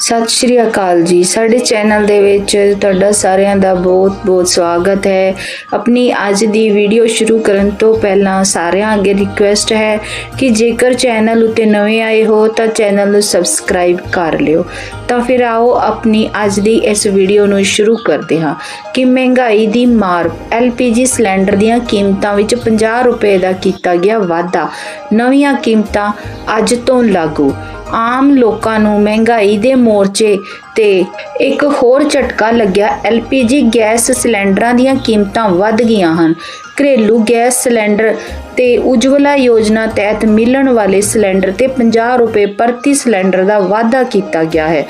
ਸਤਿ ਸ਼੍ਰੀ ਅਕਾਲ ਜੀ। ਸਾਡੇ ਚੈਨਲ ਦੇ ਵਿੱਚ ਤੁਹਾਡਾ ਸਾਰਿਆਂ ਦਾ ਬਹੁਤ-ਬਹੁਤ ਸਵਾਗਤ ਹੈ। ਆਪਣੀ ਅੱਜ ਦੀ ਵੀਡੀਓ ਸ਼ੁਰੂ ਕਰਨ ਤੋਂ ਪਹਿਲਾਂ ਸਾਰਿਆਂ ਅੱਗੇ ਰਿਕੁਐਸਟ ਹੈ ਕਿ ਜੇਕਰ ਚੈਨਲ ਉੱਤੇ ਨਵੇਂ ਆਏ ਹੋ ਤਾਂ ਚੈਨਲ ਨੂੰ ਸਬਸਕ੍ਰਾਈਬ ਕਰ ਲਿਓ। ਤਾਂ ਫਿਰ ਆਓ ਆਪਣੀ ਅੱਜ ਦੀ ਇਸ ਵੀਡੀਓ ਨੂੰ ਸ਼ੁਰੂ ਕਰਦੇ ਹਾਂ। ਕਿ ਮਹਿੰਗਾਈ ਦੀ ਮਾਰ LPG ਸਿਲੰਡਰ ਦੀਆਂ ਕੀਮਤਾਂ ਵਿੱਚ 50 ਰੁਪਏ ਦਾ ਕੀਤਾ ਗਿਆ ਵਾਧਾ। ਨਵੀਆਂ ਕੀਮਤਾਂ ਅੱਜ ਤੋਂ ਲਾਗੂ। ਆਮ ਲੋਕਾਂ ਨੂੰ ਮਹਿੰਗਾਈ ਦੇ ਮੋਰਚੇ ਤੇ ਇੱਕ ਹੋਰ ਝਟਕਾ ਲੱਗਿਆ। LPG ਗੈਸ ਸਿਲੰਡਰਾਂ ਦੀਆਂ ਕੀਮਤਾਂ ਵੱਧ ਗਈਆਂ ਹਨ। ਘਰੇਲੂ ਗੈਸ ਸਿਲੰਡਰ ਤੇ ਉਜਵਲਾ ਯੋਜਨਾ ਤਹਿਤ ਮਿਲਣ ਵਾਲੇ ਸਿਲੰਡਰ ਤੇ 50 ਰੁਪਏ ਪ੍ਰਤੀ ਸਿਲੰਡਰ ਦਾ ਵਾਧਾ ਕੀਤਾ ਗਿਆ ਹੈ।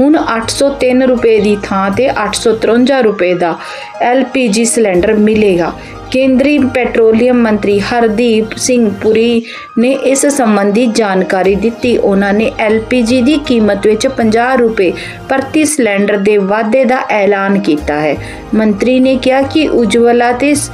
ਹੁਣ 803 ਰੁਪਏ ਦੀ ਥਾਂ ਤੇ 853 ਰੁਪਏ ਦਾ LPG ਸਿਲੰਡਰ ਮਿਲੇਗਾ। ਕੇਂਦਰੀ ਪੈਟਰੋਲੀਅਮ ਮੰਤਰੀ ਹਰਦੀਪ ਸਿੰਘ ਪੁਰੀ ਨੇ ਇਸ ਸੰਬੰਧੀ ਜਾਣਕਾਰੀ ਦਿੱਤੀ। ਉਹਨਾਂ ਨੇ LPG ਦੀ ਕੀਮਤ ਵਿੱਚ 50 ਰੁਪਏ ਪ੍ਰਤੀ ਸਿਲੰਡਰ ਦੇ ਵਾਧੇ ਦਾ ਐਲਾਨ ਕੀਤਾ ਹੈ। ਮੰਤਰੀ ਨੇ ਕਿਹਾ ਕਿ ਉਜਵਲਾ ਤੇ ਸ-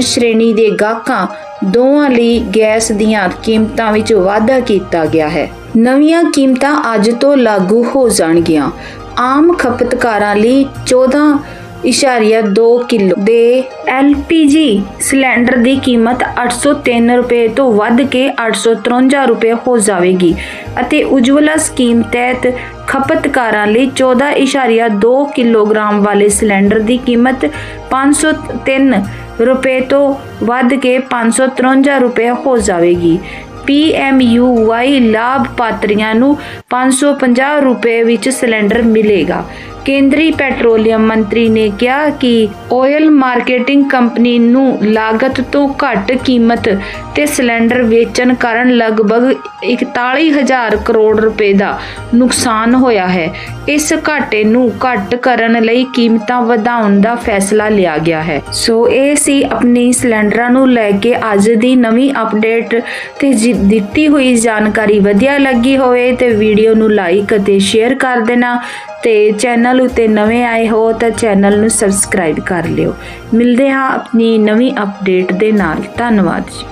ਸ਼੍ਰੇਣੀ ਦੇ ਗਾਹਕਾਂ ਦੋਵਾਂ ਲਈ ਗੈਸ ਦੀਆਂ ਕੀਮਤਾਂ ਵਿੱਚ ਵਾਧਾ ਕੀਤਾ ਗਿਆ ਹੈ। ਨਵੀਆਂ ਕੀਮਤਾਂ ਅੱਜ ਤੋਂ ਲਾਗੂ ਹੋ ਜਾਣਗੀਆਂ। ਆਮ ਖਪਤਕਾਰਾਂ ਲਈ 14 ਇਸ਼ਾਰੀਆ 2 ਕਿਲੋ ਦੇ LPG ਸਿਲੰਡਰ ਦੀ ਕੀਮਤ 803 ਰੁਪਏ ਤੋਂ ਵੱਧ ਕੇ 853 ਰੁਪਏ ਹੋ ਜਾਵੇਗੀ ਅਤੇ ਉਜਵਲਾ ਸਕੀਮ ਤਹਿਤ ਖਪਤਕਾਰਾਂ ਲਈ 14.2 ਕਿਲੋਗ੍ਰਾਮ ਵਾਲੇ ਸਿਲੰਡਰ ਦੀ ਕੀਮਤ 503 ਰੁਪਏ ਤੋਂ ਵੱਧ ਕੇ 553 ਰੁਪਏ ਹੋ ਜਾਵੇਗੀ। PMUY ਲਾਭ ਪਾਤਰੀਆਂ ਨੂੰ 550 ਰੁਪਏ ਵਿੱਚ ਸਿਲੰਡਰ ਮਿਲੇਗਾ। ਕੇਂਦਰੀ ਪੈਟਰੋਲੀਅਮ ਮੰਤਰੀ ਨੇ ਕਿਹਾ ਕਿ ਆਇਲ ਮਾਰਕੀਟਿੰਗ ਕੰਪਨੀ ਨੂੰ ਲਾਗਤ ਤੋਂ ਘੱਟ ਕੀਮਤ ਤੇ ਸਿਲੰਡਰ ਵੇਚਣ ਕਾਰਨ ਲਗਭਗ 41000 ਕਰੋੜ ਰੁਪਏ ਦਾ ਨੁਕਸਾਨ ਹੋਇਆ ਹੈ। ਇਸ ਘਾਟੇ ਨੂੰ ਘੱਟ ਕਰਨ ਲਈ ਕੀਮਤਾਂ ਵਧਾਉਣ ਦਾ ਫੈਸਲਾ ਲਿਆ ਗਿਆ ਹੈ। ਸੋ ਇਹ ਸੀ ਆਪਣੀ ਸਿਲੰਡਰਾਂ ਨੂੰ ਲੈ ਕੇ ਅੱਜ ਦੀ ਨਵੀਂ ਅਪਡੇਟ ਤੇ ਜੀ- ਦਿੱਤੀ ਹੋਈ ਜਾਣਕਾਰੀ। ਵਧੀਆ ਲੱਗੀ ਹੋਵੇ ਤੇ ਵੀਡੀਓ ਨੂੰ ਲਾਈਕ ਅਤੇ ਸ਼ੇਅਰ ਕਰ ਦੇਣਾ। ਤੇ ਚੈਨਲ ਉਤੇ ਨਵੇਂ ਆਏ ਹੋ ਤਾਂ ਚੈਨਲ ਨੂੰ ਸਬਸਕ੍ਰਾਈਬ ਕਰ ਲਿਓ। ਮਿਲਦੇ ਹਾਂ ਆਪਣੀ ਨਵੀਂ ਅਪਡੇਟ ਦੇ ਨਾਲ। ਧੰਨਵਾਦ ਜੀ।